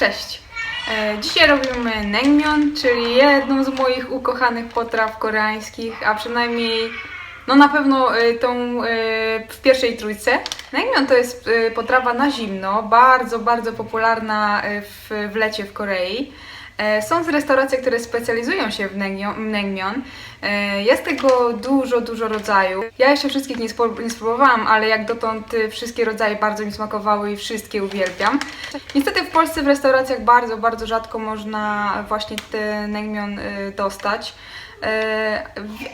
Cześć! E, Dzisiaj robimy naengmyeon, czyli jedną z moich ukochanych potraw koreańskich, a przynajmniej no na pewno e, tą e, w pierwszej trójce. Naengmyeon to jest potrawa na zimno, bardzo, bardzo popularna w, w lecie w Korei. E, Są z restauracje, które specjalizują się w naengmyeon-. E, Jest tego dużo, dużo rodzajów. Ja jeszcze wszystkich nie, spróbowałam, ale jak dotąd e, wszystkie rodzaje bardzo mi smakowały i wszystkie uwielbiam. Niestety w Polsce w restauracjach bardzo, bardzo rzadko można właśnie ten naengmyeon y, dostać. E,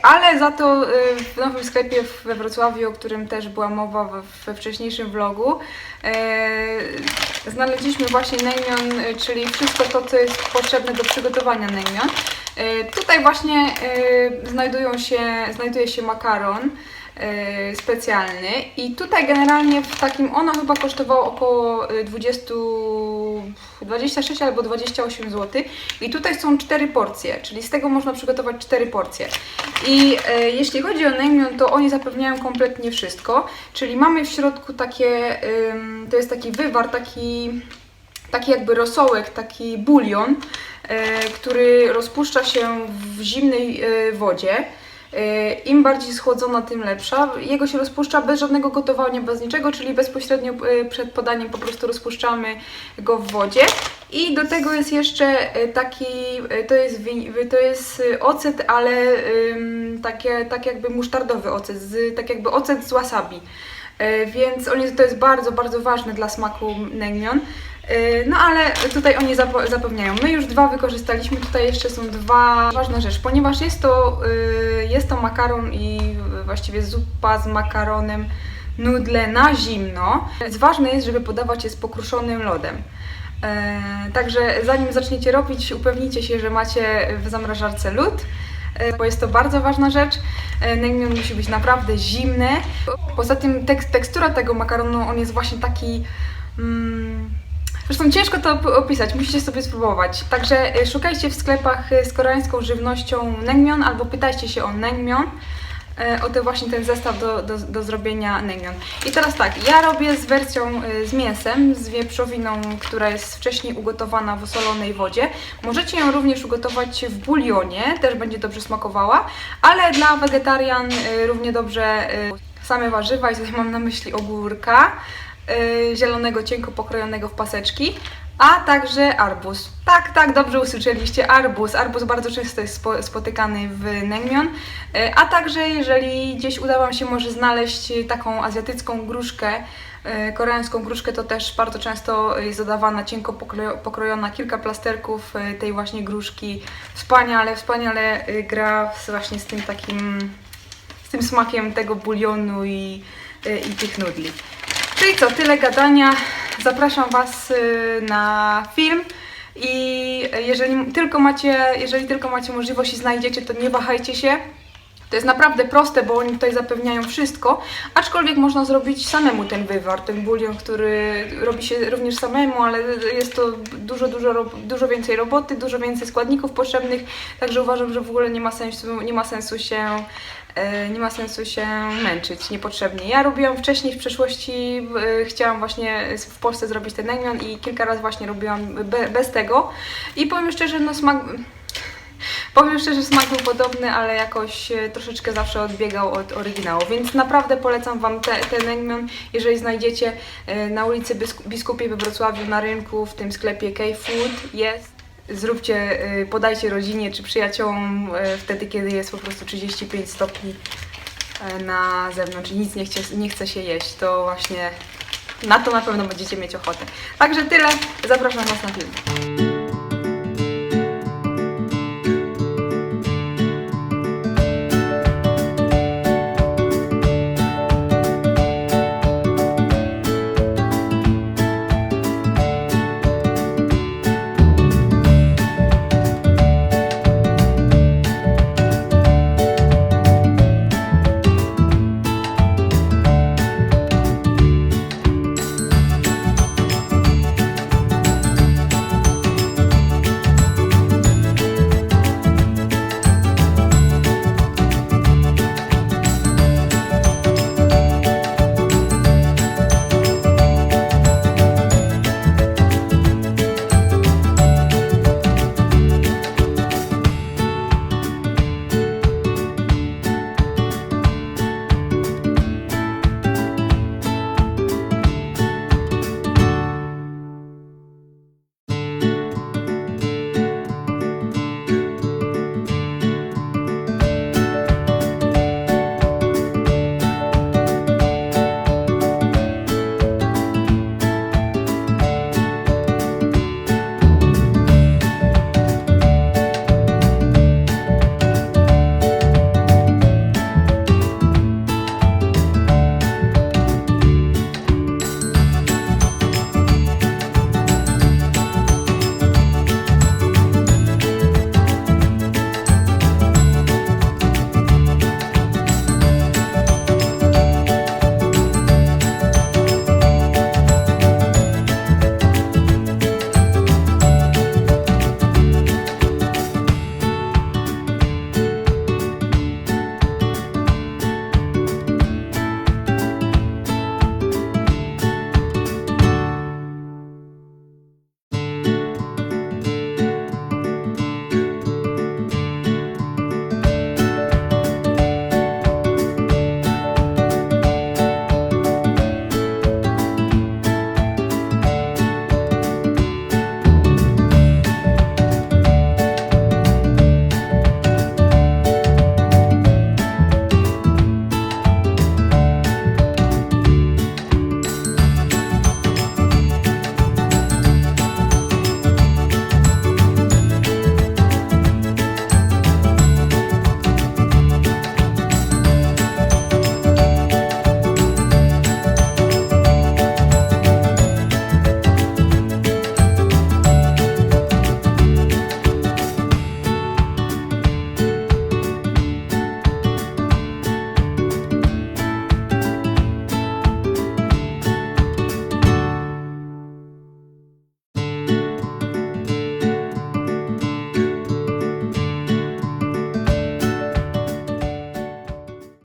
Ale za to y, w nowym sklepie we Wrocławiu, o którym też była mowa we, wcześniejszym vlogu, e, znaleźliśmy właśnie naengmyeon, y, czyli wszystko to, co jest potrzebne do przygotowania naengmyeon. E, Tutaj właśnie e, znajdują się, znajduje się makaron e, specjalny i tutaj generalnie w takim, ono chyba kosztowało około e, 20, 26 albo 28 zł i tutaj są cztery porcje, czyli z tego można przygotować cztery porcje. I e, jeśli chodzi o naengmyeon, to oni zapewniają kompletnie wszystko, czyli mamy w środku takie, to jest taki wywar, taki taki jakby rosołek, taki bulion, e, który rozpuszcza się w zimnej e, wodzie. E, Im bardziej schłodzona, tym lepsza. Jego się rozpuszcza bez żadnego gotowania, bez niczego, czyli bezpośrednio e, przed podaniem po prostu rozpuszczamy go w wodzie. I do tego jest jeszcze e, taki, to jest, to jest ocet, ale takie, tak jakby musztardowy ocet, z, tak jakby ocet z wasabi. E, Więc to jest bardzo, bardzo ważne dla smaku naengmyeon. E, No ale tutaj oni zapewniają. My już dwa wykorzystaliśmy, tutaj jeszcze są dwa ważne rzeczy, ponieważ jest to, y, jest to makaron i właściwie zupa z makaronem nudle na zimno. Więc ważne jest, żeby podawać je z pokruszonym lodem. E, Także zanim zaczniecie robić, upewnijcie się, że macie w zamrażarce lód, e, bo jest to bardzo ważna rzecz. E, Naengmyeon musi być naprawdę zimny. Poza tym tekst, tekstura tego makaronu, on jest właśnie taki... Mm, Zresztą ciężko to op- opisać, musicie sobie spróbować. Także e, szukajcie w sklepach e, z koreańską żywnością naengmyeon albo pytajcie się o naengmyeon, e, o ten właśnie ten zestaw do, do, do zrobienia naengmyeon. I teraz tak, ja robię z wersją e, z mięsem, z wieprzowiną, która jest wcześniej ugotowana w osolonej wodzie. Możecie ją również ugotować w bulionie, też będzie dobrze smakowała, ale dla wegetarian e, równie dobrze e, same warzywa, i tutaj mam na myśli ogórka, zielonego cienko pokrojonego w paseczki, a także arbuz. Tak, tak, dobrze usłyszeliście, arbuz. Arbuz bardzo często jest spo, spotykany w naengmyeon, y, a także jeżeli gdzieś uda Wam się może znaleźć y, taką azjatycką gruszkę, y, koreańską gruszkę, to też bardzo często jest dodawana cienko pokrojo, pokrojona, kilka plasterków y, tej właśnie gruszki. Wspaniale, wspaniale y, gra właśnie z tym takim, z tym smakiem tego bulionu i, y, i tych nudli. Czyli co, tyle gadania. Zapraszam Was y, na film. I jeżeli tylko macie, jeżeli tylko macie możliwość i znajdziecie, to nie wahajcie się. To jest naprawdę proste, bo oni tutaj zapewniają wszystko, aczkolwiek można zrobić samemu ten wywar, ten bulion, który robi się również samemu, ale jest to dużo, dużo, dużo więcej roboty, dużo więcej składników potrzebnych, także uważam, że w ogóle nie ma sensu, nie ma sensu się nie ma sensu się męczyć niepotrzebnie. Ja robiłam wcześniej w przeszłości, e, chciałam właśnie w Polsce zrobić ten naengmyeon i kilka razy właśnie robiłam be, bez tego i powiem szczerze, no smak Powiem szczerze, smak był podobny, ale jakoś e, troszeczkę zawsze odbiegał od oryginału, więc naprawdę polecam Wam te, ten naengmyeon, jeżeli znajdziecie e, na ulicy Biskupiej we Wrocławiu na rynku, w tym sklepie K-Food jest. Zróbcie, e, podajcie rodzinie czy przyjaciołom e, wtedy, kiedy jest po prostu 35 stopni e, na zewnątrz i nic nie chce, nie chce się jeść, to właśnie na to na pewno będziecie mieć ochotę. Także tyle, zapraszam Was na film.